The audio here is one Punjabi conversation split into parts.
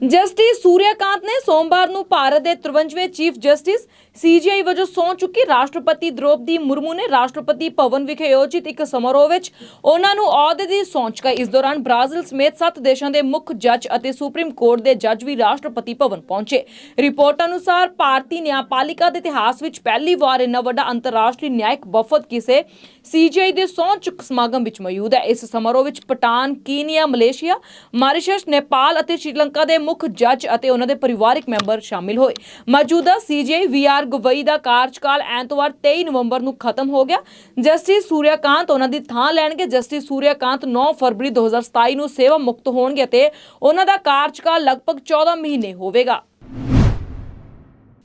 ਜਸਟਿਸ ਸੂਰਿਆਕਾਂਤ ਨੇ ਸੋਮਵਾਰ ਨੂੰ ਭਾਰਤ ਦੇ 53ਵੇਂ ਚੀਫ ਜਸਟਿਸ ਸੀਜੀਆਈ ਵਜੋਂ ਸਹੁੰ ਚੁੱਕੀ। ਰਾਸ਼ਟਰਪਤੀ ਦ੍ਰੋਪਦੀ ਮੁਰਮੂ ਨੇ ਰਾਸ਼ਟਰਪਤੀ ਭਵਨ ਵਿਖੇ ਆਯੋਜਿਤ ਇੱਕ ਸਮਾਰੋਹ ਵਿੱਚ ਉਹਨਾਂ ਨੂੰ ਅਹੁਦੇ ਦੀ ਸਹੁੰ ਚੁਕਾਈ। ਇਸ ਦੌਰਾਨ ਬ੍ਰਾਜ਼ੀਲ ਸਮੇਤ 7 ਦੇਸ਼ਾਂ ਦੇ ਮੁੱਖ ਜੱਜ ਅਤੇ ਸੁਪਰੀਮ ਕੋਰਟ ਦੇ ਜੱਜ ਵੀ ਰਾਸ਼ਟਰਪਤੀ ਭਵਨ ਪਹੁੰਚੇ। ਰਿਪੋਰਟ ਅਨੁਸਾਰ ਭਾਰਤੀ ਨਿਆਂਪਾਲਿਕਾ ਦੇ ਇਤਿਹਾਸ ਵਿੱਚ ਪਹਿਲੀ ਵਾਰ ਇੰਨਾ ਵੱਡਾ ਅੰਤਰਰਾਸ਼ਟਰੀ ਨਿਆਇਕ ਵਫਦ ਕਿਸੇ ਸੀਜੀਆਈ ਦੇ ਸਹੁੰ ਚੁੱਕ ਸਮਾਗਮ ਵਿੱਚ ਮੌਜੂਦ ਹੈ। ਇਸ ਸਮਾਰੋਹ ਵਿੱਚ ਪਟਾਨ ਕੀਨੀਆ, ਮਲੇਸ਼ੀਆ, ਮਾਰੀਸ਼ਸ, ਨੇਪਾਲ ਅਤੇ ਸ਼੍ਰੀਲੰਕਾ ਦੇ ਮੁੱਖ ਜੱਜ ਅਤੇ ਉਹਨਾਂ ਦੇ ਪਰਿਵਾਰਕ ਮੈਂਬਰ ਸ਼ਾਮਿਲ ਹੋਏ। ਮੌਜੂਦਾ ਸੀਜੀਆਈ ਵੀਆਰ ਗਵਈ ਦਾ ਕਾਰਜਕਾਲ ਐਤਵਾਰ 23 ਨਵੰਬਰ ਨੂੰ ਖਤਮ ਹੋ ਗਿਆ। ਜਸਟਿਸ ਸੂਰਿਆਕਾਂਤ ਉਹਨਾਂ ਦੀ ਥਾਂ ਲੈਣਗੇ। ਜਸਟਿਸ ਸੂਰਿਆਕਾਂਤ 9 ਫਰਵਰੀ 2027 ਨੂੰ ਸੇਵਾ ਮੁਕਤ ਹੋਣਗੇ ਅਤੇ ਉਹਨਾਂ ਦਾ ਕਾਰਜਕਾਲ ਲਗਭਗ 14 ਮਹੀਨੇ ਹੋਵੇਗਾ।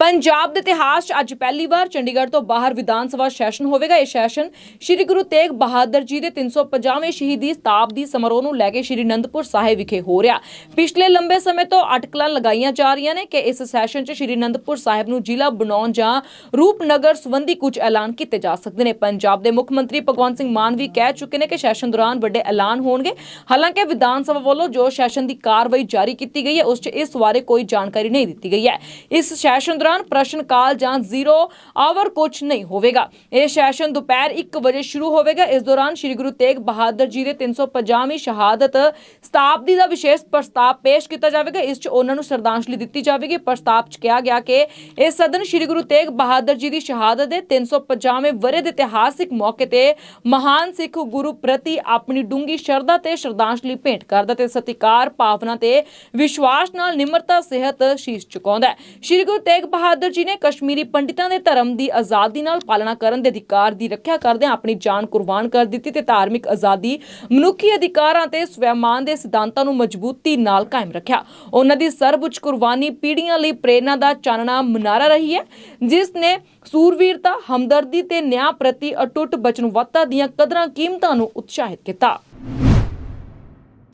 ਪੰਜਾਬ ਦੇ ਇਤਿਹਾਸ 'ਚ ਅੱਜ ਪਹਿਲੀ ਵਾਰ ਚੰਡੀਗੜ੍ਹ ਤੋਂ ਬਾਹਰ ਵਿਧਾਨ ਸਭਾ ਸੈਸ਼ਨ ਹੋਵੇਗਾ। ਇਹ ਸੈਸ਼ਨ ਸ੍ਰੀ ਗੁਰੂ ਤੇਗ ਬਹਾਦਰ ਜੀ ਦੇ 350ਵੇਂ ਸ਼ਹੀਦੀ ਸਤਾਬਦੀ ਸਮਾਰੋਹ ਨੂੰ ਲੈ ਕੇ ਸ੍ਰੀ ਅਨੰਦਪੁਰ ਸਾਹਿਬ ਵਿਖੇ ਹੋ ਰਿਹਾ। ਪਿਛਲੇ ਲੰਬੇ ਸਮੇਂ ਤੋਂ ਅਟਕਲਾਂ ਲਗਾਈਆਂ ਜਾ ਰਹੀਆਂ ਨੇ ਕਿ ਇਸ ਸੈਸ਼ਨ 'ਚ ਸ੍ਰੀ ਅਨੰਦਪੁਰ ਸਾਹਿਬ ਨੂੰ ਜ਼ਿਲ੍ਹਾ ਬਣਾਉਣ ਜਾਂ ਰੂਪਨਗਰ ਸੰਬੰਧੀ ਕੁਝ ਐਲਾਨ ਕੀਤੇ ਜਾ ਸਕਦੇ ਨੇ। ਪੰਜਾਬ ਦੇ ਮੁੱਖ ਮੰਤਰੀ ਭਗਵੰਤ ਸਿੰਘ ਮਾਨ ਵੀ ਕਹਿ ਚੁੱਕੇ ਨੇ ਕਿ ਸੈਸ਼ਨ ਦੌਰਾਨ ਵੱਡੇ ਐਲਾਨ ਹੋਣਗੇ। ਹਾਲਾਂਕਿ ਵਿਧਾਨ ਸਭਾ ਵੱਲੋਂ ਜੋ ਸੈਸ਼ਨ ਦੀ ਕਾਰਵਾਈ ਜਾਰੀ ਕੀਤੀ ਗਈ ਹੈ, ਉਸ 'ਚ ਇਸ ਬਾਰੇ ਕੋਈ ਜਾਣਕਾਰੀ ਨਹੀਂ ਦਿੱਤੀ ਗਈ ਹੈ। ਇਸ ਸੈਸ਼ਨ ਦੌਰਾਨ ਪ੍ਰਸ਼ਨ ਕਾਲ ਜਾਂ ਜ਼ੀਰੋ ਆਵਰ ਕੁਝ ਨਹੀਂ ਹੋਵੇਗਾ। ਇਹ ਸੈਸ਼ਨ ਦੁਪਹਿਰ 1 ਵਜੇ ਸ਼ੁਰੂ ਹੋਵੇਗਾ। ਇਸ ਦੌਰਾਨ ਸ੍ਰੀ ਗੁਰੂ ਤੇਗ ਬਹਾਦਰ ਜੀ ਦੇ 350ਵੀਂ ਸ਼ਹਾਦਤ ਸਤਾਬਦੀ ਦਾ ਵਿਸ਼ੇਸ਼ ਪ੍ਰਸਤਾਵ ਪੇਸ਼ ਕੀਤਾ ਜਾਵੇਗਾ। ਇਸ 'ਚ ਉਹਨਾਂ ਨੂੰ ਸ਼ਰਧਾਂਜਲੀ ਦਿੱਤੀ ਜਾਵੇਗੀ। ਪ੍ਰਸਤਾਵ 'ਚ ਕਿਹਾ ਗਿਆ ਕਿ ਇਹ ਸਦਨ ਸ੍ਰੀ ਗੁਰੂ ਤੇਗ ਬਹਾਦਰ ਜੀ ਦੀ ਸ਼ਹਾਦਤ ਦੇ 350ਵੇਂ ਵਰ੍ਹੇ ਦੇ ਇਤਿਹਾਸਿਕ ਮੌਕੇ ਤੇ ਮਹਾਨ ਸਿੱਖ ਗੁਰੂ ਪ੍ਰਤੀ ਆਪਣੀ ਡੂੰਗੀ ਸ਼ਰਧਾ ਤੇ ਸ਼ਰਧਾਂਜਲੀ ਭੇਂਟ ਕਰਦਾ ਤੇ ਸਤਿਕਾਰ ਭਾਵਨਾ ਤੇ ਵਿਸ਼ਵਾਸ ਨਾਲ ਨਿਮਰਤਾ, ਸਿਹਤ ਸ਼ੀਸ਼ ਚੁਕਾਉਂਦਾ ਹੈ। ਸ੍ਰੀ ਗੁਰੂ ਤੇਗ ਬਹਾਦਰ ਜੀ ਨੇ ਕਸ਼ਮੀਰੀ ਪੰਡਿਤਾਂ ਦੇ ਧਰਮ ਦੀ ਆਜ਼ਾਦੀ ਨਾਲ ਪਾਲਣਾ ਕਰਨ ਦੇ ਅਧਿਕਾਰ ਦੀ ਰੱਖਿਆ ਕਰਦਿਆਂ ਆਪਣੀ ਜਾਨ ਕੁਰਬਾਨ ਕਰ ਦਿੱਤੀ ਤੇ ਧਾਰਮਿਕ ਆਜ਼ਾਦੀ ਮਨੁੱਖੀ ਅਧਿਕਾਰਾਂ ਤੇ ਸਵੈਮਾਨ ਦੇ ਸਿਧਾਂਤਾਂ ਨੂੰ ਮਜ਼ਬੂਤੀ ਨਾਲ ਕਾਇਮ ਰੱਖਿਆ। ਉਹਨਾਂ ਦੀ ਸਰਬਉੱਚ ਕੁਰਬਾਨੀ ਪੀੜ੍ਹੀਆਂ ਲਈ ਪ੍ਰੇਰਣਾ ਦਾ ਚਾਨਣਾ ਮਨਾਰਾ ਰਹੀ ਹੈ, ਜਿਸ ਨੇ ਸੂਰਵੀਰਤਾ, ਹਮਦਰਦੀ ਤੇ ਨਿਆਂ ਪ੍ਰਤੀ ਅਟੁੱਟ ਬਚਨਬੱਧਤਾ ਦੀਆਂ ਕਦਰਾਂ ਕੀਮਤਾਂ ਨੂੰ ਉਤਸ਼ਾਹਿਤ ਕੀਤਾ।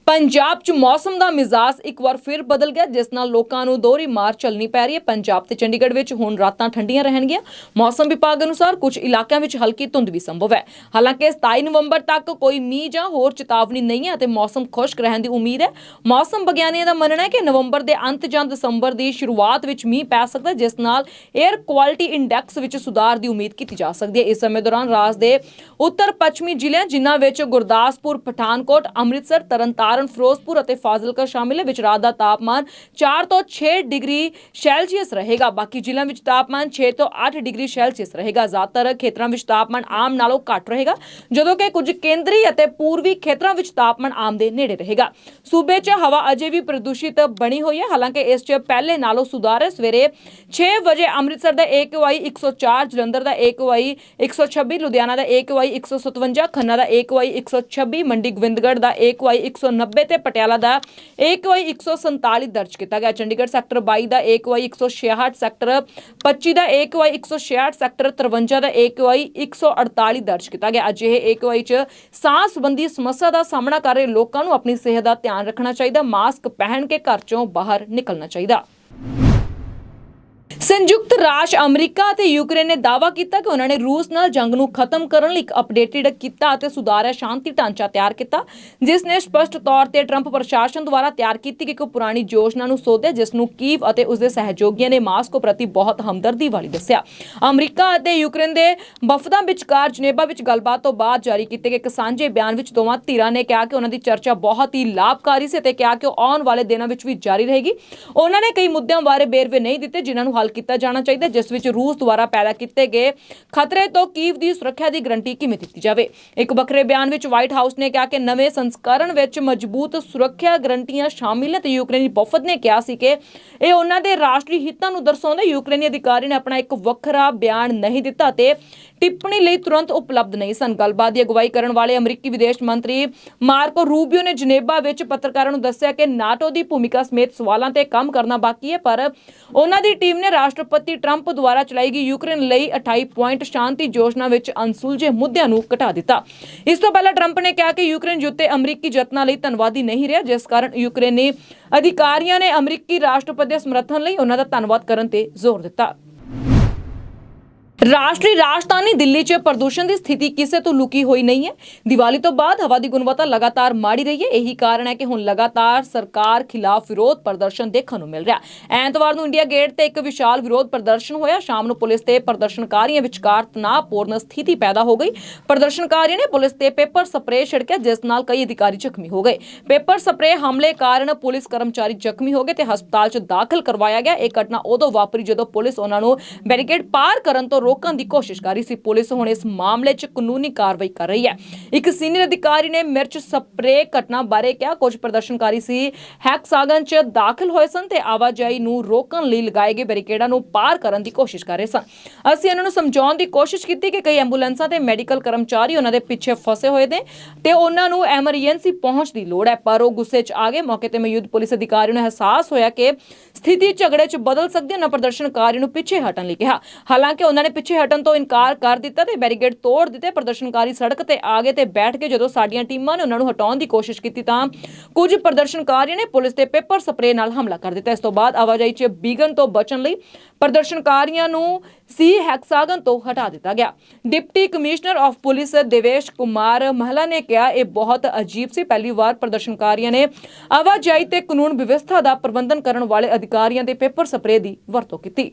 ਪੰਜਾਬ 'ਚ ਮੌਸਮ ਦਾ ਮਿਜ਼ਾਜ ਇੱਕ ਵਾਰ ਫਿਰ ਬਦਲ ਗਿਆ, ਜਿਸ ਨਾਲ ਲੋਕਾਂ ਨੂੰ ਦੋਹਰੀ ਮਾਰ ਚੱਲਣੀ ਪੈ ਰਹੀ ਹੈ। ਪੰਜਾਬ ਤੇ ਚੰਡੀਗੜ੍ਹ ਵਿੱਚ ਹੁਣ ਰਾਤਾਂ ਠੰਡੀਆਂ ਰਹਿਣਗੀਆਂ। ਮੌਸਮ ਵਿਭਾਗ ਅਨੁਸਾਰ ਕੁਝ ਇਲਾਕਿਆਂ ਵਿੱਚ ਹਲਕੀ ਧੁੰਦ ਵੀ ਸੰਭਵ ਹੈ। ਹਾਲਾਂਕਿ 27 ਨਵੰਬਰ ਤੱਕ ਕੋਈ ਮੀਂਹ ਜਾਂ ਹੋਰ ਚੇਤਾਵਨੀ ਨਹੀਂ ਹੈ ਅਤੇ ਮੌਸਮ ਖੁਸ਼ਕ ਰਹਿਣ ਦੀ ਉਮੀਦ ਹੈ। ਮੌਸਮ ਵਿਗਿਆਨੀਆਂ ਦਾ ਮੰਨਣਾ ਹੈ ਕਿ ਨਵੰਬਰ ਦੇ ਅੰਤ ਜਾਂ ਦਸੰਬਰ ਦੀ ਸ਼ੁਰੂਆਤ ਵਿੱਚ ਮੀਂਹ ਪੈ ਸਕਦਾ ਜਿਸ ਨਾਲ 에ਅਰ ਕੁਆਲਿਟੀ ਇੰਡੈਕਸ ਵਿੱਚ ਸੁਧਾਰ ਦੀ ਉਮੀਦ ਕੀਤੀ ਜਾ ਸਕਦੀ ਹੈ। ਇਸ ਸਮੇਂ ਦੌਰਾਨ ਰਾਜ ਦੇ ਉੱਤਰ ਪੱਛਮੀ ਜ਼ਿਲ੍ਹਿਆਂ, ਜਿਨ੍ਹਾਂ ਵਿੱਚ ਗੁਰਦਾਸਪੁਰ, ਪਠਾਨਕੋਟ, ਅੰਮ੍ਰਿਤਸਰ, ਤਰਨਤਾਰਨ ਫਿਰੋਜ਼ਪੁਰ ਅਤੇ ਫਾਜ਼ਿਲਕਾ ਸ਼ਾਮਿਲ ਹੈ, ਵਿੱਚ ਰਾਤ ਦਾ ਤਾਪਮਾਨ 4 ਤੋਂ 6 ਡਿਗਰੀ ਸੈਲਸੀਅਸ ਰਹੇਗਾ। ਬਾਕੀ ਜ਼ਿਲ੍ਹਿਆਂ ਵਿੱਚ ਤਾਪਮਾਨ 6 ਤੋਂ 8 ਡਿਗਰੀ ਸੈਲਸੀਅਸ ਰਹੇਗਾ। ਜ਼ਿਆਦਾਤਰ ਖੇਤਰਾਂ ਵਿੱਚ ਤਾਪਮਾਨ ਆਮ ਨਾਲੋਂ ਘੱਟ ਰਹੇਗਾ, ਜਦੋਂ ਕਿ ਕੁਝ ਕੇਂਦਰੀ ਅਤੇ ਪੂਰਬੀ ਖੇਤਰਾਂ ਵਿੱਚ ਤਾਪਮਾਨ ਆਮ ਦੇ ਨੇੜੇ ਰਹੇਗਾ। ਸੂਬੇ 'ਚ ਹਵਾ ਅਜੇ ਵੀ ਪ੍ਰਦੂਸ਼ਿਤ ਬਣੀ ਹੋਈ ਹੈ। ਹਾਲਾਂਕਿ ਇਸ 'ਚ ਪਹਿਲੇ ਨਾਲੋਂ ਸੁਧਾਰ ਹੈ। ਸਵੇਰੇ 6 ਵਜੇ ਅੰਮ੍ਰਿਤਸਰ ਦਾ AQI 104 ਜਲੰਧਰ ਦਾ AQI 126 ਲੁਧਿਆਣਾ ਦਾ AQI 157 ਖੰਨਾ ਦਾ AQI 126 ਮੰਡੀ, ਗੋਬਿੰਦਗੜ੍ਹ ਦਾ AQI 190 ਤੇ ਪਟਿਆਲਾ ਦਾ AQI 147 ਦਰਜ ਕੀਤਾ ਗਿਆ। ਚੰਡੀਗੜ੍ਹ ਸੈਕਟਰ 22 ਦਾ AQI 166 ਸੈਕਟਰ 25 ਦਾ AQI 166 ਸੈਕਟਰ 53 ਦਾ AQI 148 ਦਰਜ ਕੀਤਾ ਗਿਆ। ਅਜਿਹੇ AQI ਚ ਸਾਹ ਸੰਬੰਧੀ ਸਮੱਸਿਆ ਦਾ ਸਾਹਮਣਾ ਕਰ ਰਹੇ ਲੋਕਾਂ ਨੂੰ ਆਪਣੀ ਸਿਹਤ ਦਾ ਧਿਆਨ ਰੱਖਣਾ ਚਾਹੀਦਾ, ਮਾਸਕ ਪਹਿਨ ਕੇ ਘਰ ਚੋਂ ਬਾਹਰ ਨਿਕਲਣਾ ਚਾਹੀਦਾ। ਸੰਯੁਕਤ ਰਾਜ ਅਮਰੀਕਾ ਅਤੇ ਯੂਕਰੇਨ ਨੇ ਦਾਅਵਾ ਕੀਤਾ ਕਿ ਉਹਨਾਂ ਨੇ ਰੂਸ ਨਾਲ ਜੰਗ ਨੂੰ ਖਤਮ ਕਰਨ ਲਈ ਇੱਕ ਅਪਡੇਟਡ ਕੀਤਾ ਅਤੇ ਸੁਧਾਰਿਆ ਸ਼ਾਂਤੀ ਢਾਂਚਾ ਤਿਆਰ ਕੀਤਾ, ਜਿਸ ਨੇ ਸਪਸ਼ਟ ਤੌਰ ਤੇ ਟਰੰਪ ਪ੍ਰਸ਼ਾਸਨ ਦੁਆਰਾ ਤਿਆਰ ਕੀਤੀ ਗਈ ਇੱਕ ਪੁਰਾਣੀ ਯੋਜਨਾ ਨੂੰ ਸੋਧਿਆ, ਜਿਸ ਨੂੰ ਕੀਵ ਅਤੇ ਉਸਦੇ ਸਹਿਯੋਗੀਆਂ ਨੇ ਮਾਸਕੋ ਪ੍ਰਤੀ ਬਹੁਤ ਹਮਦਰਦੀ ਵਾਲੀ ਦੱਸਿਆ। ਅਮਰੀਕਾ ਅਤੇ ਯੂਕਰੇਨ ਦੇ ਵਫਦਾਂ ਵਿਚਕਾਰ ਜਨੇਬਾ ਵਿੱਚ ਗੱਲਬਾਤ ਤੋਂ ਬਾਅਦ ਜਾਰੀ ਕੀਤੇ ਗਏ ਇੱਕ ਸਾਂਝੇ ਬਿਆਨ ਵਿੱਚ ਦੋਵਾਂ ਧਿਰਾਂ ਨੇ ਕਿਹਾ ਕਿ ਉਹਨਾਂ ਦੀ ਚਰਚਾ ਬਹੁਤ ਹੀ ਲਾਭਕਾਰੀ ਸੀ ਅਤੇ ਕਿਹਾ ਕਿ ਉਹ ਆਉਣ ਵਾਲੇ ਦਿਨਾਂ ਵਿੱਚ ਵੀ ਜਾਰੀ ਰਹੇਗੀ। ਉਹਨਾਂ ਨੇ ਕਈ ਮੁੱਦਿਆਂ ਬਾਰੇ ਬੇਰਵੇ ਨਹੀਂ ਦਿੱਤੇ, ਜਿਨ੍ਹਾਂ ਨੂੰ ਹੱਲ ਕੀਤਾ ਜਾਣਾ ਚਾਹੀਦਾ ਜਿਸ ਵਿੱਚ ਰੂਸ ਦੁਆਰਾ ਪੈਦਾ ਕੀਤੇ ਗਏ ਖਤਰੇ ਤੋਂ ਕੀਵ ਦੀ ਸੁਰੱਖਿਆ ਦੀ ਗਰੰਟੀ ਕਿਵੇਂ ਦਿੱਤੀ ਜਾਵੇ? ਇੱਕ ਵੱਖਰੇ ਬਿਆਨ ਵਿੱਚ ਵਾਈਟ ਹਾਊਸ ਨੇ ਕਿਹਾ ਕਿ ਨਵੇਂ ਸੰਸਕਰਨ ਵਿੱਚ ਮਜ਼ਬੂਤ ਸੁਰੱਖਿਆ ਗਰੰਟੀਆਂ ਸ਼ਾਮਿਲ ਨੇ ਤੇ ਯੂਕਰੇਨੀ ਵਫਦ ਨੇ ਕਿਹਾ ਸੀ ਕਿ ਇਹ ਉਹਨਾਂ ਦੇ ਰਾਸ਼ਟਰੀ ਹਿੱਤਾਂ ਨੂੰ ਦਰਸਾਉਂਦਾ ਯੂਕਰੇਨੀ ਅਧਿਕਾਰੀ ਨੇ ਆਪਣਾ ਇੱਕ ਵੱਖਰਾ ਬਿਆਨ ਨਹੀਂ ਦਿੱਤਾ ਤੇ ਟਿੱਪਣੀ ਲਈ ਤੁਰੰਤ ਉਪਲਬਧ ਨਹੀਂ ਸਨ। ਗੱਲਬਾਤ ਦੀ ਅਗਵਾਈ ਕਰਨ ਵਾਲੇ ਅਮਰੀਕੀ ਵਿਦੇਸ਼ ਮੰਤਰੀ ਮਾਰਕੋ ਰੂਬੀਓ ਨੇ ਜਨੇਵਾ ਵਿੱਚ ਪੱਤਰਕਾਰਾਂ ਨੂੰ ਦੱਸਿਆ ਕਿ ਨਾਟੋ ਦੀ ਭੂਮਿਕਾ ਸਮੇਤ ਸਵਾਲਾਂ ਤੇ ਕੰਮ ਕਰਨਾ ਬਾਕੀ ਹੈ, ਪਰ ਉਹਨਾਂ ਦੀ ਟੀਮ ਨੇ ਰਾਸ਼ਟਰਪਤੀ ਟਰੰਪ ਦੁਆਰਾ ਚਲਾਈ ਗਈ ਯੂਕਰੇਨ ਲਈ 28 ਪੁਆਇੰਟ ਸ਼ਾਂਤੀ ਯੋਜਨਾ ਵਿੱਚ ਅਨਸੁਲਝੇ ਮੁੱਦਿਆਂ ਨੂੰ ਘਟਾ ਦਿੱਤਾ। ਇਸ ਤੋਂ ਪਹਿਲਾਂ ਟਰੰਪ ਨੇ ਕਿਹਾ ਕਿ ਯੂਕਰੇਨ ਉੱਤੇ ਅਮਰੀਕੀ ਯਤਨਾਂ ਲਈ ਧੰਨਵਾਦੀ ਨਹੀਂ ਰਿਹਾ, ਜਿਸ ਕਾਰਨ ਯੂਕਰੇਨੀ ਅਧਿਕਾਰੀਆਂ ਨੇ ਅਮਰੀਕੀ ਰਾਸ਼ਟਰਪਤੀ ਦੇ ਸਮਰਥਨ ਲਈ ਉਹਨਾਂ ਦਾ ਧੰਨਵਾਦ ਕਰਨ ਤੇ ਜ਼ੋਰ ਦਿੱਤਾ। ਰਾਸ਼ਟਰੀ ਰਾਜਧਾਨੀ ਦਿੱਲੀ 'ਚ ਪ੍ਰਦੂਸ਼ਣ ਦੀ ਸਥਿਤੀ ਕਿਸੇ ਤੋਂ ਲੁਕੀ ਹੋਈ ਨਹੀਂ ਹੈ। ਦੀਵਾਲੀ ਤੋਂ ਬਾਅਦ ਹਵਾ ਦੀ ਗੁਣਵੱਤਾ ਲਗਾਤਾਰ ਮਾੜੀ ਰਹੀ ਹੈ। ਇਹੀ ਕਾਰਨ ਹੈ ਕਿ ਹੁਣ ਲਗਾਤਾਰ ਸਰਕਾਰ ਖਿਲਾਫ ਵਿਰੋਧ ਪ੍ਰਦਰਸ਼ਨ ਦੇਖਣ ਨੂੰ ਮਿਲ ਰਿਹਾ। ਐਤਵਾਰ ਨੂੰ ਇੰਡੀਆ ਗੇਟ ਤੇ ਇੱਕ ਵਿਸ਼ਾਲ ਵਿਰੋਧ ਪ੍ਰਦਰਸ਼ਨ ਹੋਇਆ। ਸ਼ਾਮ ਨੂੰ ਪੁਲਿਸ ਤੇ ਪ੍ਰਦਰਸ਼ਨਕਾਰੀਆਂ ਵਿਚਕਾਰ ਤਣਾਅਪੂਰਨ ਸਥਿਤੀ ਪੈਦਾ ਹੋ ਗਈ। ਪ੍ਰਦਰਸ਼ਨਕਾਰੀਆਂ ਨੇ ਪੁਲਿਸ ਤੇ ਪੇਪਰ ਸਪਰੇਅ ਛਿੜਕਿਆ, ਜਿਸ ਨਾਲ ਕਈ ਅਧਿਕਾਰੀ ਜ਼ਖਮੀ ਹੋ ਗਏ। ਪੇਪਰ ਸਪਰੇਅ ਹਮਲੇ ਕਾਰਨ ਪੁਲਿਸ ਕਰਮਚਾਰੀ ਜ਼ਖਮੀ ਹੋ ਗਏ ਤੇ ਹਸਪਤਾਲ 'ਚ ਦਾਖਲ ਕਰਵਾਇਆ ਗਿਆ। ਇਹ ਘਟਨਾ ਉਦੋਂ ਵਾਪਰੀ ਜਦੋਂ ਪੁਲਿਸ ਉਹਨਾਂ ਨੂੰ ਬੈਰੀਕੇਡ ਪਾਰ ਕਰਨ ਤੋਂ ਰੋਕਣ ਦੀ ਕੋਸ਼ਿਸ਼ ਕਰ ਰਹੀ ਸੀ। ਪੁਲਿਸ ਹੁਣ ਇਸ ਮਾਮਲੇ 'ਚ ਕਾਨੂੰਨੀ ਕਾਰਵਾਈ ਕਰ ਰਹੀ ਹੈ। ਇੱਕ ਸੀਨੀਅਰ ਅਧਿਕਾਰੀ ਨੇ ਮਿਰਚ ਸਪਰੇਅ ਘਟਨਾ ਬਾਰੇ ਕਿਹਾ। ਕੁਝ ਪ੍ਰਦਰਸ਼ਨਕਾਰੀ ਸੀ ਹੈਕਸਾਗਨ 'ਚ ਦਾਖਲ ਹੋਏ ਸਨ ਤੇ ਆਵਾਜਾਈ ਨੂੰ ਰੋਕਣ ਲਈ ਲਗਾਏ ਗਏ ਬੈਰੀਕੇਡਾਂ ਨੂੰ ਪਾਰ ਕਰਨ ਦੀ ਕੋਸ਼ਿਸ਼ ਕਰ ਰਹੇ ਸਨ। ਅਸੀਂ ਇਹਨਾਂ ਨੂੰ ਸਮਝਾਉਣ ਦੀ ਕੋਸ਼ਿਸ਼ ਕੀਤੀ ਕਿ ਕਈ ਐਂਬੂਲੈਂਸਾਂ ਤੇ ਮੈਡੀਕਲ ਕਰਮਚਾਰੀ ਉਹਨਾਂ ਦੇ ਪਿੱਛੇ ਫਸੇ ਹੋਏ ਨੇ ਤੇ ਉਹਨਾਂ ਨੂੰ ਐਮਰਜੈਂਸੀ ਪਹੁੰਚ ਦੀ ਲੋੜ ਹੈ। ਪਰ ਉਹ ਗੁੱਸੇ 'ਚ ਆ ਗਏ। ਮੌਕੇ ਤੇ ਮੌਜੂਦ ਪੁਲਿਸ ਅਧਿਕਾਰੀ ਨੂੰ ਅਹਿਸਾਸ ਹੋਇਆ ਕਿ ਸਥਿਤੀ ਝਗੜੇ 'ਚ ਬਦਲ ਸਕਦੀ ਹੈ। ਨਾ ਪ੍ਰਦਰਸ਼ਨਕਾਰੀ ਨੂੰ ਪਿੱਛੇ ਹਟਣ ਲਈ ਕਿਹਾ। ਹਾਲਾਂਕਿ ਉਹਨਾਂ ਨੇ ਪਿੱਛੇ ਹਟਣ ਤੋਂ ਇਨਕਾਰ ਕਰ ਦਿੱਤਾ ਤੇ ਬੈਰੀਕੇਡ ਤੋੜ ਦਿੱਤੇ। ਪ੍ਰਦਰਸ਼ਨਕਾਰੀ ਸੜਕ ਤੇ ਆ ਗਏ ਤੇ ਬੈਠ ਕੇ ਜਦੋਂ ਸਾਡੀਆਂ ਟੀਮਾਂ ਨੇ ਉਹਨਾਂ ਨੂੰ ਹਟਾਉਣ ਦੀ ਕੋਸ਼ਿਸ਼ ਕੀਤੀ ਤਾਂ ਕੁਝ ਪ੍ਰਦਰਸ਼ਨਕਾਰੀਆਂ ਨੇ ਪੁਲਿਸ ਤੇ ਪੇਪਰ ਸਪਰੇਅ ਨਾਲ ਹਮਲਾ ਕਰ ਦਿੱਤਾ। ਇਸ ਤੋਂ ਬਾਅਦ ਆਵਾਜਾਈ 'ਚ ਵਿਘਨ ਤੋਂ ਬਚਣ ਲਈ ਪ੍ਰਦਰਸ਼ਨਕਾਰੀਆਂ ਨੂੰ ਸੀ ਹੈਕਸਾਗਨ ਤੋਂ ਹਟਾ ਦਿੱਤਾ ਗਿਆ। Deputy commissioner of police Devesh Kumar ਮਹਿਲਾ ਨੇ ਕਿਹਾ, ਇਹ ਬਹੁਤ ਅਜੀਬ ਸੀ। ਪਹਿਲੀ ਵਾਰ ਪ੍ਰਦਰਸ਼ਨਕਾਰੀਆਂ ਨੇ ਆਵਾਜਾਈ ਤੇ ਕਾਨੂੰਨ ਵਿਵਸਥਾ ਦਾ ਪ੍ਰਬੰਧਨ ਕਰਨ ਵਾਲੇ ਅਧਿਕਾਰੀਆਂ ਦੇ ਪੇਪਰ ਸਪਰੇਅ ਦੀ ਵਰਤੋਂ ਕੀਤੀ।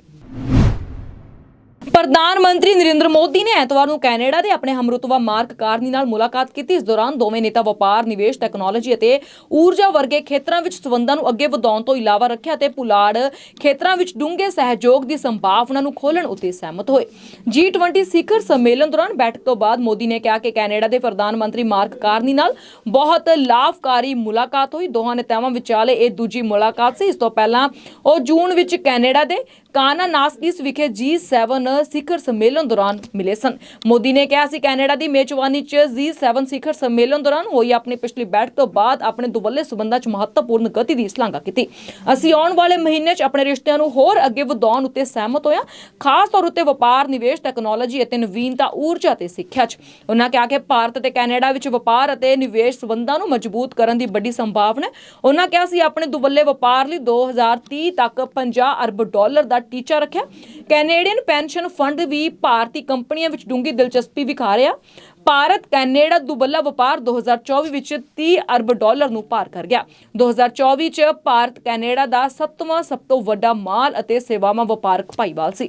ਪ੍ਰਧਾਨ ਮੰਤਰੀ ਨਰਿੰਦਰ ਮੋਦੀ ਨੇ ਐਤਵਾਰ ਨੂੰ ਕੈਨੇਡਾ ਦੇ ਆਪਣੇ ਹਮਰੁਤਬਾ ਮਾਰਕ ਕਾਰਨੀ ਨਾਲ ਮੁਲਾਕਾਤ ਕੀਤੀ। ਇਸ ਦੌਰਾਨ ਦੋਵੇਂ ਨੇਤਾ ਵਪਾਰ, ਨਿਵੇਸ਼, ਟੈਕਨੋਲੋਜੀ ਅਤੇ ਊਰਜਾ ਵਰਗੇ ਖੇਤਰਾਂ ਵਿੱਚ ਸਬੰਧਾਂ ਨੂੰ ਅੱਗੇ ਵਧਾਉਣ ਤੋਂ ਇਲਾਵਾ ਰੱਖਿਆ ਤੇ ਪੁਲਾੜ ਖੇਤਰਾਂ ਵਿੱਚ ਡੂੰਘੇ ਸਹਿਯੋਗ ਦੀ ਸੰਭਾਵਨਾ ਨੂੰ ਖੋਲ੍ਹਣ ਉਤੇ ਸਹਿਮਤ ਹੋਏ। G20 ਸਿਖਰ ਸੰਮੇਲਨ ਦੌਰਾਨ ਬੈਠਕ ਤੋਂ ਬਾਅਦ ਮੋਦੀ ਨੇ ਕਿਹਾ ਕਿ ਕੈਨੇਡਾ ਦੇ ਪ੍ਰਧਾਨ ਮੰਤਰੀ ਮਾਰਕ ਕਾਰਨੀ ਨਾਲ ਬਹੁਤ ਲਾਭਕਾਰੀ ਮੁਲਾਕਾਤ ਹੋਈ। ਦੋਹਾਂ ਨੇਤਾਵਾਂ ਵਿਚਾਲੇ ਇਹ ਦੂਜੀ ਮੁਲਾਕਾਤ ਸੀ। ਇਸ ਤੋਂ ਪਹਿਲਾਂ ਉਹ ਜੂਨ ਵਿੱਚ ਕੈਨੇਡਾ ਦੇ ਕਾਨਾ ਨਾਸਕਿਸ ਵਿਖੇ G7 ਸਿਖਰ ਸੰਮੇਲਨ ਦੌਰਾਨ ਮਿਲੇ ਸਨ। ਮੋਦੀ ਨੇ ਕਿਹਾ ਸੀ, ਕੈਨੇਡਾ ਦੀ ਮੇਜ਼ਬਾਨੀ 'ਚ G7 ਸਿਖਰ ਸੰਮੇਲਨ ਦੌਰਾਨ ਹੋਈ ਆਪਣੀ ਪਿਛਲੀ ਬੈਠਕ ਤੋਂ ਬਾਅਦ ਆਪਣੇ ਦੁਵੱਲੇ ਸਬੰਧਾਂ 'ਚ ਮਹੱਤਵਪੂਰਨ ਗਤੀ ਦੀ ਸ਼ਲਾਘਾ ਕੀਤੀ। ਅਸੀਂ ਆਉਣ ਵਾਲੇ ਮਹੀਨੇ 'ਚ ਆਪਣੇ ਰਿਸ਼ਤਿਆਂ ਨੂੰ ਹੋਰ ਅੱਗੇ ਵਧਾਉਣ ਉੱਤੇ ਸਹਿਮਤ ਹੋਇਆ, ਖਾਸ ਤੌਰ ਉੱਤੇ ਵਪਾਰ, ਨਿਵੇਸ਼, ਟੈਕਨੋਲੋਜੀ ਅਤੇ ਨਵੀਨਤਾ, ਊਰਜਾ ਤੇ ਸਿੱਖਿਆ 'ਚ। ਉਹਨਾਂ ਕਿਹਾ ਕਿ ਭਾਰਤ ਅਤੇ ਕੈਨੇਡਾ ਵਿੱਚ ਵਪਾਰ ਅਤੇ ਨਿਵੇਸ਼ ਸਬੰਧਾਂ ਨੂੰ ਮਜ਼ਬੂਤ ਕਰਨ ਦੀ ਵੱਡੀ ਸੰਭਾਵਨਾ ਉਹਨਾਂ ਕਿਹਾ ਸੀ, ਆਪਣੇ ਦੁਵੱਲੇ ਵਪਾਰ ਲਈ 2030 ਤੱਕ 50 ਅਰਬ ਡਾਲਰ ਦਾ ਟੀਚਾ ਰੱਖਿਆ। ਕੈਨੇਡੀਅਨ ਪੈਨਸ਼ਨ ਫੰਡ ਵੀ ਭਾਰਤੀ ਕੰਪਨੀਆਂ ਵਿੱਚ ਡੂੰਘੀ ਦਿਲਚਸਪੀ ਵਿਖਾ ਰਿਹਾ। ਭਾਰਤ ਕੈਨੇਡਾ ਦੁਬੱਲਾ ਵਪਾਰ 2024 ਵਿੱਚ 30 ਅਰਬ ਡਾਲਰ ਨੂੰ ਪਾਰ ਕਰ ਗਿਆ। 2024 ਚ ਭਾਰਤ ਕੈਨੇਡਾ ਦਾ ਸੱਤਵਾਂ ਸਭ ਤੋਂ ਵੱਡਾ ਮਾਲ ਅਤੇ ਸੇਵਾਵਾਂ ਵਪਾਰਕ ਭਾਈਵਾਲ ਸੀ।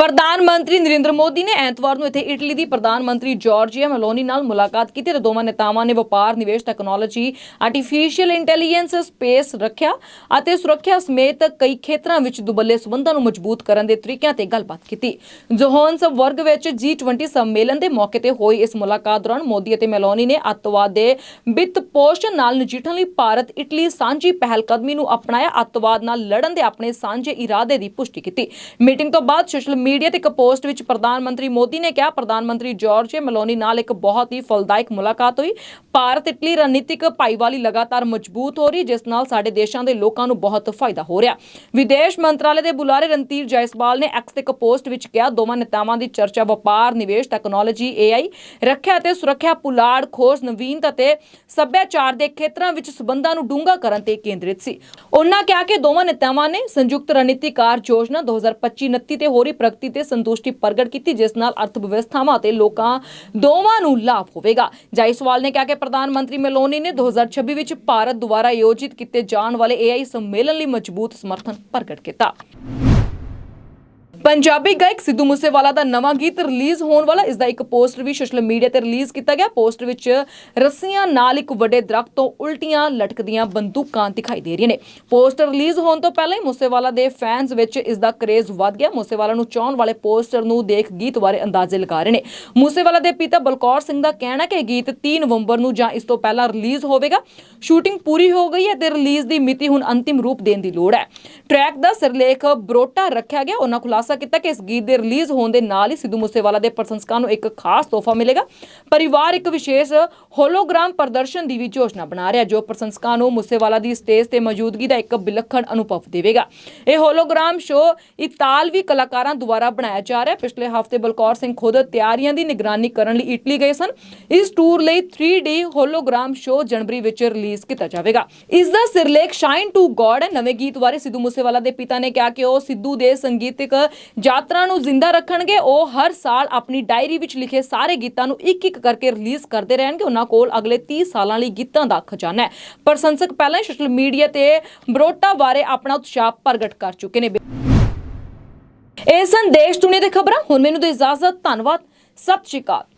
ਪ੍ਰਧਾਨ ਮੰਤਰੀ ਨਰਿੰਦਰ ਮੋਦੀ ਨੇ ਐਤਵਾਰ ਨੂੰ ਇੱਥੇ ਇਟਲੀ ਦੀ ਪ੍ਰਧਾਨ ਮੰਤਰੀ ਜਾਰਜੀਆ ਮੈਲੋਨੀ ਨਾਲ ਮੁਲਾਕਾਤ ਕੀਤੀ ਤੇ ਦੋਵਾਂ ਨੇਤਾਵਾਂ ਨੇ ਵਪਾਰ, ਨਿਵੇਸ਼ ਟੈਕਨੋਲੋਜੀ ਆਰਟੀਫੀਸ਼ੀਅਲ ਇੰਟੈਲੀਜੈਂਸ ਸਪੇਸ ਰੱਖਿਆ ਅਤੇ ਸੁਰੱਖਿਆ ਸਮੇਤ ਕਈ ਖੇਤਰਾਂ ਵਿੱਚ ਦੁਬੱਲੇ ਸਬੰਧਾਂ ਨੂੰ ਮਜ਼ਬੂਤ ਕਰਨ ਦੇ ਤਰੀਕਿਆਂ ਤੇ ਗੱਲਬਾਤ ਕੀਤੀ। ਜੋਹਾਨਸਬਰਗ ਵਿੱਚ G20 ਸੰਮੇਲਨ ਦੇ ਮੌਕੇ ਤੇ ਹੋਈ ਇਸ ਮੁਲਾਕਾਤ ਦੌਰਾਨ ਮੋਦੀ ਅਤੇ ਮੈਲੋਨੀ ਨੇ ਅੱਤਵਾਦ ਦੇ ਵਿੱਤ ਪੋਸ਼ਣ ਨਾਲ ਨਜਿੱਠਣ ਲਈ ਭਾਰਤ, ਇਟਲੀ ਸਾਂਝੀ ਪਹਿਲਕਦਮੀ ਨੂੰ ਅਪਣਾਇਆ, ਅੱਤਵਾਦ ਨਾਲ ਲੜਨ ਦੇ ਆਪਣੇ ਸਾਂਝੇ ਇਰਾਦੇ ਦੀ ਪੁਸ਼ਟੀ ਕੀਤੀ। ਮੀਟਿੰਗ ਤੋਂ ਬਾਅਦ ਸੋਸ਼ਲ ਮੀਡੀਆ ਤੇ ਇੱਕ ਪੋਸਟ ਵਿੱਚ ਪ੍ਰਧਾਨ ਮੰਤਰੀ ਮੋਦੀ ਨੇ ਕਿਹਾ, ਪ੍ਰਧਾਨ ਮੰਤਰੀ ਜਾਰਜੇ ਮੈਲੋਨੀ ਨਾਲ ਇੱਕ ਬਹੁਤ ਹੀ ਫਲਦਾਇਕ ਮੁਲਾਕਾਤ ਹੋਈ। ਭਾਰਤ, ਇਟਲੀ ਰਣਨੀਤਿਕ ਭਾਈਵਾਲੀ ਲਗਾਤਾਰ ਮਜ਼ਬੂਤ ਹੋ ਰਹੀ, ਜਿਸ ਨਾਲ ਸਾਡੇ ਦੇਸ਼ਾਂ ਦੇ ਲੋਕਾਂ ਨੂੰ ਬਹੁਤ ਫਾਇਦਾ ਹੋ ਰਿਹਾ। ਵਿਦੇਸ਼ ਮੰਤਰਾਲੇ ਦੇ ਬੁਲਾਰੇ ਰਣਧੀਰ ਜੈਸਵਾਲ ਨੇ ਐਕਸ ਤੇ ਇੱਕ ਪੋਸਟ ਵਿੱਚ ਕਿਹਾ, ਦੋਵਾਂ ਨੇਤਾਵਾਂ ਦੀ ਚਰਚਾ ਵਪਾਰ, ਨਿਵੇਸ਼, ਟੈਕਨੋਲੋਜੀ AI ਰੱਖਿਆ ਅਤੇ ਸੁਰੱਖਿਆ, ਪੁਲਾੜ, ਖੋਜ, ਨਵੀਨਤਾ ਤੇ ਸੱਭਿਆਚਾਰ ਦੇ ਖੇਤਰਾਂ ਵਿੱਚ ਸਬੰਧਾਂ ਨੂੰ ਡੂੰਘਾ ਕਰਨ ਤੇ ਕੇਂਦਰਿਤ ਸੀ। ਉਹਨਾਂ ਕਿਹਾ ਕਿ ਦੋਵਾਂ ਨੇਤਾਵਾਂ ਨੇ ਸੰਯੁਕਤ ਰਣਨੀਤੀ ਕਾਰਜ ਯੋਜਨਾ 2025-29 ਤੇ ਹੋ ਰਹੀ ਪ੍ਰਗਤੀ ਤੇ ਸੰਤੁਸ਼ਟੀ ਪ੍ਰਗਟ ਕੀਤੀ, ਜਿਸ ਨਾਲ ਅਰਥ ਵਿਵਸਥਾਵਾਂ ਤੇ ਲੋਕਾਂ ਦੋਵਾਂ ਨੂੰ ਲਾਭ ਹੋਵੇਗਾ। ਜਾਇਸਵਾਲ ਨੇ ਕਿਹਾ ਕਿ ਪ੍ਰਧਾਨ ਮੰਤਰੀ ਮੈਲੋਨੀ ਨੇ 2026 ਵਿੱਚ ਭਾਰਤ ਦੁਆਰਾ ਆਯੋਜਿਤ ਕੀਤੇ ਜਾਣ ਵਾਲੇ AI ਸੰਮੇਲਨ ਲਈ ਮਜ਼ਬੂਤ ਸਮਰਥਨ ਪ੍ਰਗਟ ਕੀਤਾ। ਪੰਜਾਬੀ ਗਾਇਕ ਸਿੱਧੂ ਮੂਸੇਵਾਲਾ ਦਾ ਨਵਾਂ ਗੀਤ ਰਿਲੀਜ਼ ਹੋਣ ਵਾਲਾ ਇਸ ਦਾ ਇੱਕ ਪੋਸਟਰ ਵੀ ਸੋਸ਼ਲ ਮੀਡੀਆ ਤੇ ਰਿਲੀਜ਼ ਕੀਤਾ ਗਿਆ। ਪੋਸਟਰ ਵਿੱਚ ਰੱਸੀਆਂ ਨਾਲ ਇੱਕ ਵੱਡੇ ਦਰਖਤ ਤੋਂ ਉਲਟੀਆਂ ਲਟਕਦੀਆਂ ਬੰਦੂਕਾਂ ਦਿਖਾਈ ਦੇ ਰਹੀਆਂ ਨੇ। ਪੋਸਟਰ ਰਿਲੀਜ਼ ਹੋਣ ਤੋਂ ਪਹਿਲਾਂ ਹੀ ਮੂਸੇਵਾਲਾ ਦੇ ਫੈਨਸ ਵਿੱਚ ਇਸ ਦਾ ਕਰੇਜ਼ ਵੱਧ ਗਿਆ। ਮੂਸੇਵਾਲਾ ਨੂੰ ਚਾਹਣ ਵਾਲੇ ਪੋਸਟਰ ਨੂੰ ਦੇਖ ਗੀਤ ਬਾਰੇ ਅੰਦਾਜ਼ੇ ਲਗਾ ਰਹੇ ਨੇ। ਮੂਸੇਵਾਲਾ ਦੇ ਪਿਤਾ ਬਲਕੌਰ ਸਿੰਘ ਦਾ ਕਹਿਣਾ ਕਿ ਇਹ ਗੀਤ 3 ਨਵੰਬਰ ਨੂੰ ਜਾਂ ਇਸ ਤੋਂ ਪਹਿਲਾਂ ਰਿਲੀਜ਼ ਹੋਵੇਗਾ। ਸ਼ੂਟਿੰਗ ਪੂਰੀ ਹੋ ਗਈ ਹੈ ਤੇ ਰਿਲੀਜ਼ ਦੀ ਮਿਤੀ ਹੁਣ ਅੰਤਿਮ ਰੂਪ ਦੇਣ ਦੀ ਲੋੜ ਹੈ। ਟਰੈਕ ਦਾ ਸਿਰਲੇਖ ਬਰੋਟਾ ਰੱਖਿਆ ਗਿਆ। ਉਹਨਾਂ ਖੁਲਾਸਾ ਕੀਤਾ ਕਿ ਇਸ ਗੀਤ ਦੇ ਰਿਲੀਜ਼ ਹੋਣ ਦੇ ਨਾਲ ਹੀ ਸਿੱਧੂ ਮੂਸੇਵਾਲਾ ਦੇ ਪ੍ਰਸ਼ੰਸਕਾਂ ਨੂੰ ਇੱਕ ਖਾਸ ਤੋਹਫਾ ਮਿਲੇਗਾ। ਪਰਿਵਾਰ ਇੱਕ ਵਿਸ਼ੇਸ਼ ਹੋਲੋਗ੍ਰਾਮ ਪ੍ਰਦਰਸ਼ਨ ਦੀ ਵੀ ਯੋਜਨਾ ਬਣਾ ਰਿਹਾ, ਜੋ ਪ੍ਰਸ਼ੰਸਕਾਂ ਨੂੰ ਮੂਸੇਵਾਲਾ ਦੀ ਸਟੇਜ ਤੇ ਮੌਜੂਦਗੀ ਦਾ ਇੱਕ ਵਿਲੱਖਣ ਅਨੁਭਵ ਦੇਵੇਗਾ। ਇਹ ਹੋਲੋਗ੍ਰਾਮ ਸ਼ੋਅ ਇਤਾਲਵੀ ਕਲਾਕਾਰਾਂ ਦੁਆਰਾ ਬਣਾਇਆ ਜਾ ਰਿਹਾ। ਪਿਛਲੇ ਹਫ਼ਤੇ ਬਲਕੌਰ ਸਿੰਘ ਖੁਦ ਤਿਆਰੀਆਂ ਦੀ ਨਿਗਰਾਨੀ ਕਰਨ ਲਈ ਇਟਲੀ ਗਏ ਸਨ। ਇਸ ਟੂਰ ਲਈ 3D ਹੋਲੋਗ੍ਰਾਮ ਸ਼ੋਅ ਜਨਵਰੀ ਵਿੱਚ ਰਿਲੀਜ਼ ਕੀਤਾ ਜਾਵੇਗਾ। ਇਸ ਦਾ ਸਿਰਲੇਖ ਸ਼ਾਈਨ ਟੂ ਗੋਡ ਨਵੇਂ ਗੀਤ ਬਾਰੇ ਸਿੱਧੂ ਮੂਸੇਵਾਲਾ ਦੇ ਪਿਤਾ ਨੇ ਕਿਹਾ ਕਿ ਉਹ ਸਿੱਧੂ ਦੇ ਸੰਗੀਤਿਕ ਯਾਤਰਾ ਨੂੰ ਜ਼ਿੰਦਾ ਰੱਖਣਗੇ। ਉਹ ਹਰ ਸਾਲ ਆਪਣੀ ਡਾਇਰੀ ਵਿੱਚ ਲਿਖੇ ਸਾਰੇ ਗੀਤਾਂ ਨੂੰ ਇੱਕ ਇੱਕ ਕਰਕੇ ਰਿਲੀਜ਼ ਕਰਦੇ ਰਹਿਣਗੇ। ਉਹਨਾਂ ਕੋਲ ਅਗਲੇ 30 ਸਾਲਾਂ ਲਈ ਗੀਤਾਂ ਦਾ ਖਜ਼ਾਨਾ ਹੈ। ਪ੍ਰਸ਼ੰਸਕ ਪਹਿਲਾਂ ਸੋਸ਼ਲ ਮੀਡੀਆ ਤੇ ਬਰੋਟਾ ਬਾਰੇ ਆਪਣਾ ਉਤਸ਼ਾਹ ਪ੍ਰਗਟ ਕਰ ਚੁੱਕੇ ਨੇ। ਇਹ ਸੰਦੇਸ਼ ਦੁਨੀਆ ਦੇ ਖਬਰਾਂ। ਹੁਣ ਮੈਨੂੰ ਦੇ ਇਜਾਜ਼ਤ। ਧੰਨਵਾਦ। ਸਤਿ ਸ਼੍ਰੀ ਅਕਾਲ।